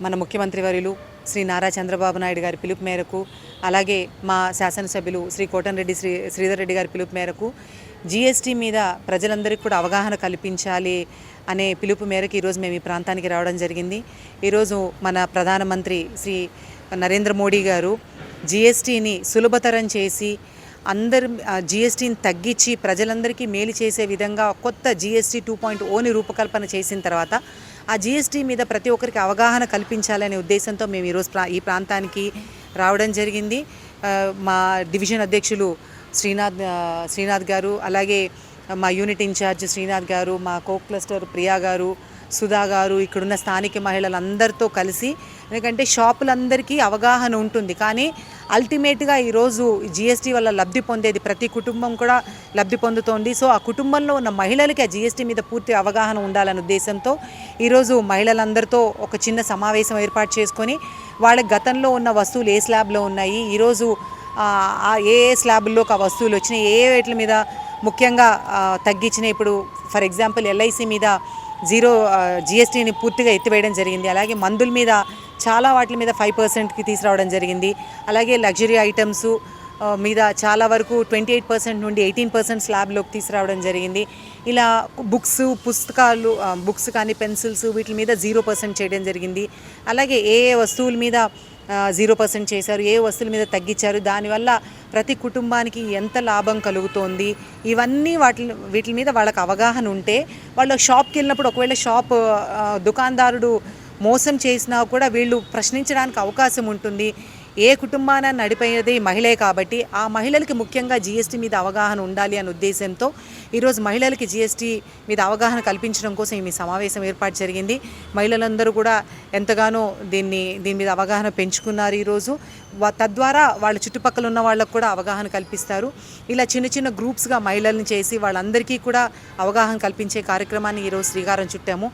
మన ముఖ్యమంత్రి వర్యులు శ్రీ నారా చంద్రబాబు నాయుడు గారి పిలుపు మేరకు అలాగే మా శాసనసభ్యులు శ్రీ కోటన్రెడ్డి శ్రీ శ్రీధర్ రెడ్డి గారి పిలుపు మేరకు జీఎస్టీ మీద ప్రజలందరికీ కూడా అవగాహన కల్పించాలి అనే పిలుపు మేరకు ఈరోజు మేము ఈ ప్రాంతానికి రావడం జరిగింది. ఈరోజు మన ప్రధానమంత్రి శ్రీ నరేంద్ర మోడీ గారు జీఎస్టీని సులభతరం చేసి అందరి జిఎస్టీని తగ్గించి ప్రజలందరికీ మేలు చేసే విధంగా కొత్త జిఎస్టీ టూ పాయింట్ ఓని రూపకల్పన చేసిన తర్వాత ఆ జిఎస్టీ మీద ప్రతి ఒక్కరికి అవగాహన కల్పించాలనే ఉద్దేశంతో మేము ఈరోజు ప్రా ఈ ప్రాంతానికి రావడం జరిగింది. మా డివిజన్ అధ్యక్షులు శ్రీనాథ్ శ్రీనాథ్ గారు అలాగే మా యూనిట్ ఇన్ఛార్జ్ శ్రీనాథ్ గారు మా కో క్లస్టర్ ప్రియా గారు సుధా గారు ఇక్కడున్న స్థానిక మహిళలందరితో కలిసి ఎందుకంటే షాపులందరికీ అవగాహన ఉంటుంది. కానీ అల్టిమేట్గా ఈరోజు జిఎస్టీ వల్ల లబ్ధి పొందేది ప్రతి కుటుంబం కూడా లబ్ధి పొందుతోంది. సో ఆ కుటుంబంలో ఉన్న మహిళలకి ఆ జిఎస్టీ మీద పూర్తి అవగాహన ఉండాలనే ఉద్దేశంతో ఈరోజు మహిళలందరితో ఒక చిన్న సమావేశం ఏర్పాటు చేసుకొని వాళ్ళ గతంలో ఉన్న వస్తువులు ఏ స్లాబ్లో ఉన్నాయి ఈరోజు ఆ, ఏ ఏ స్లాబుల్లోకి ఆ వస్తువులు వచ్చినాయి ఏ వేట్ల మీద ముఖ్యంగా తగ్గించిన ఇప్పుడు ఫర్ ఎగ్జాంపుల్ ఎల్ఐసి మీద జీరో జిఎస్టీని పూర్తిగా ఎత్తివేయడం జరిగింది. అలాగే మందుల మీద చాలా వాటి మీద ఫైవ్ పర్సెంట్కి తీసుకురావడం జరిగింది. అలాగే లగ్జరీ ఐటమ్స్ మీద చాలా వరకు ట్వంటీ ఎయిట్ పర్సెంట్ నుండి ఎయిటీన్ పర్సెంట్ స్లాబ్లోకి తీసుకురావడం జరిగింది. ఇలా బుక్స్ పుస్తకాలు బుక్స్ కానీ పెన్సిల్స్ వీటి మీద జీరో పర్సెంట్ చేయడం జరిగింది. అలాగే ఏ ఏ వస్తువుల మీద జీరో పర్సెంట్ చేశారు ఏ వస్తువుల మీద తగ్గించారు దానివల్ల ప్రతి కుటుంబానికి ఎంత లాభం కలుగుతోంది ఇవన్నీ వాటి వీటి మీద వాళ్ళకి అవగాహన ఉంటే వాళ్ళు షాప్కి వెళ్ళినప్పుడు ఒకవేళ షాప్ దుకాణదారుడు మోసం చేసినా కూడా వీళ్ళు ప్రశ్నించడానికి అవకాశం ఉంటుంది. ఏ కుటుంబాన నడిపేది మహిళే కాబట్టి ఆ మహిళలకి ముఖ్యంగా జీఎస్టీ మీద అవగాహన ఉండాలి అనే ఉద్దేశంతో ఈరోజు మహిళలకి జీఎస్టీ మీద అవగాహన కల్పించడం కోసం ఈ సమావేశం ఏర్పాటు జరిగింది. మహిళలందరూ కూడా ఎంతగానో దీన్ని దీని మీద అవగాహన పెంచుకున్నారు ఈరోజు. తద్వారా వాళ్ళ చుట్టుపక్కల ఉన్న వాళ్ళకు కూడా అవగాహన కల్పిస్తారు. ఇలా చిన్న చిన్న గ్రూప్స్గా మహిళల్ని చేసి వాళ్ళందరికీ కూడా అవగాహన కల్పించే కార్యక్రమాన్ని ఈరోజు శ్రీకారం చుట్టాము.